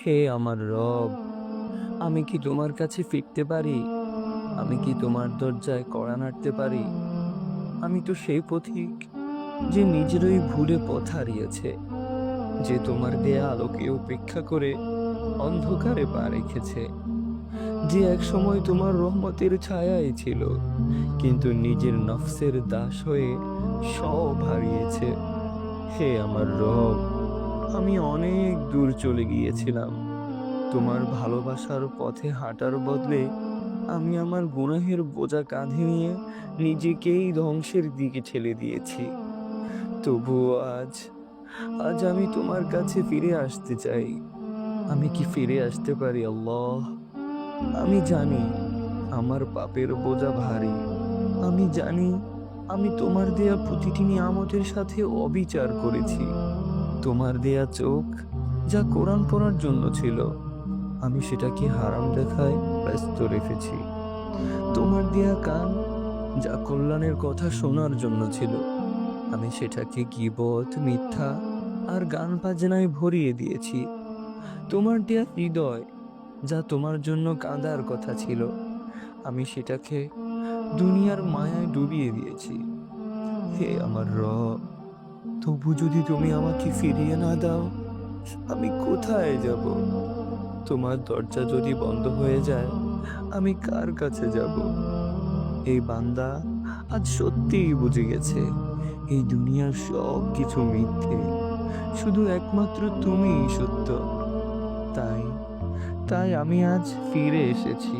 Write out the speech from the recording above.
হে আমার রব, আমি কি তোমার কাছে ফিরতে পারি? আমি কি তোমার দরজায় কড়া নাড়তে পারি? আমি তো সেই পথিক যে নিজেরই ভুলে পথ হারিয়েছে, যে তোমার দেয়া আলোকে উপেক্ষা করে অন্ধকারে পা রেখেছে। যে এক সময় তোমার রহমতের ছায়াই ছিল, কিন্তু নিজের নফসের দাস হয়ে সব হারিয়েছে। হে আমার রব আমি অনেক দূর চলে গিয়েছিলাম। তোমার ভালোবাসার পথে হাঁটার বদলে আমি আমার গুনাহের বোঝা কাঁধে নিয়ে নিজেকেই ধ্বংসের দিকে ঠেলে দিয়েছি। তবুও আজ আজ আমি তোমার কাছে ফিরে আসতে চাই। আমি কি ফিরে আসতে পারি, আল্লাহ? আমি জানি আমার পাপের বোঝা ভারী। আমি জানি আমি তোমার দেয়া প্রতিটি নিয়ামতের সাথে অবিচার করেছি। তোমার দেয়া চোখ যা কোরআন পড়ার জন্য ছিল, আমি সেটাকে হারাম দেখায় ব্যস্ত রেখেছি। তোমার দেয়া কান যা কল্যাণের কথা শোনার জন্য ছিল, আমি সেটাকে গিবত, মিথ্যা আর গান বাজনায় ভরিয়ে দিয়েছি। তোমার দেয়া হৃদয় যা তোমার জন্য কাঁদার কথা ছিল, আমি সেটাকে দুনিয়ার মায়ায় ডুবিয়ে দিয়েছি। হে আমার রব তবু যদি তুমি আমাকে ফিরিয়ে না দাও, আমি কোথায় যাব? তোমার দরজা যদি বন্ধ হয়ে যায়, আমি কার কাছে যাব? এই বান্দা আজ সত্যিই বুঝে গেছে, এই দুনিয়ার সব কিছু মিথ্যে। শুধু একমাত্র তুমিই সত্য। তাই তাই আমি আজ ফিরে এসেছি।